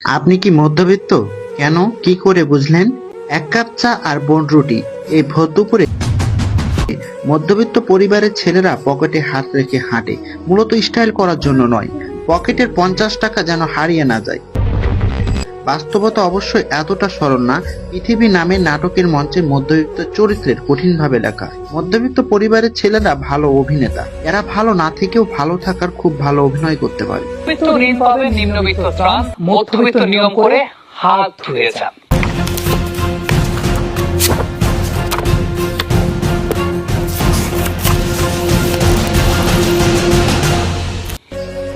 আপনি কি মধ্যবিত্ত? কেন? কি করে বুঝলেন? এক কাপ চা আর বোন রুটি, এই ভর দুপুরে। মধ্যবিত্ত পরিবারের ছেলেরা পকেটে হাত রেখে হাঁটে, মূলত স্টাইল করার জন্য নয়, পকেটের পঞ্চাশ টাকা যেন হারিয়ে না যায়। বাস্তবতা অবশ্যই এতটা সরল না, পৃথিবী নামে নাটকের মঞ্চে মধ্যবিত্ত চরিত্রের কঠিনভাবে লেখা। মধ্যবিত্ত পরিবারের ছেলেরা ভালো অভিনেতা। এরা ভালো না থেকেও ভালো থাকার খুব ভালো অভিনয় করতে পারে। মধ্যবিত্ত নিয়ম করে হাত ধুয়ে যান।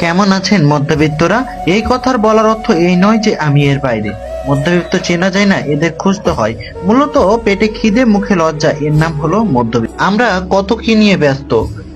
কেমন আছেন মধ্যবিত্তরা? এই কথার বলার অর্থ এই নয় যে আমি এর বাইরে। মধ্যবিত্ত চেনা যায় না, এদের খুঁজতে হয়। মূলত পেটে খিদে, মুখে লজ্জা, এর নাম হলো মধ্যবিত্ত। আমরা কত কি নিয়ে ব্যস্ত?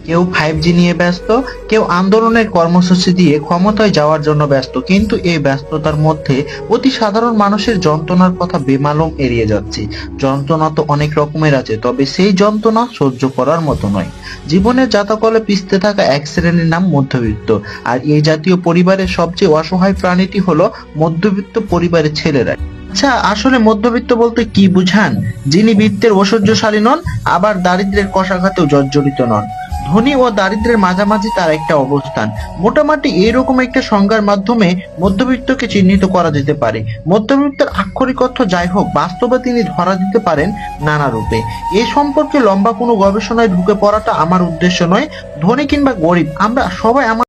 কেউ ফাইভ জি নিয়ে ব্যস্ত, কেউ আন্দোলনের কর্মসূচি দিয়ে ক্ষমতায় যাওয়ার জন্য ব্যস্ত, কিন্তু এই ব্যস্ততার মধ্যে অতি সাধারণ মানুষের যন্ত্রণার কথা বেমালুম এড়িয়ে যাচ্ছে। যন্ত্রণা তো অনেক রকমের আছে, তবে সেই যন্ত্রণা সহ্য করার মতো নয়। জীবনের জাতকলে পিছতে থাকা এক শ্রেণির নাম মধ্যবিত্ত, আর এই জাতীয় পরিবারের সবচেয়ে অসহায় প্রাণীটি হলো মধ্যবিত্ত পরিবারের ছেলেরা। আচ্ছা আসলে মধ্যবিত্ত বলতে কি বুঝান? যিনি বৃত্তের ঐশ্বর্যশালী নন, আবার দারিদ্রের কষাঘাতেও জর্জরিত নন। ধনী ও দারিদ্রের মাঝামাঝি তার একটা অবস্থান। মোটামুটি এরকম একটা সংজ্ঞার মাধ্যমে মধ্যবিত্তকে চিহ্নিত করা যেতে পারে। মধ্যবিত্তের আক্ষরিক অর্থ যাই হোক, বাস্তবে তিনি ধরা দিতে পারেন নানা রূপে। এ সম্পর্কে লম্বা কোনো গবেষণায় ঢুকে পড়াটা আমার উদ্দেশ্য নয়। ধনী কিংবা গরিব, আমরা সবাই আমার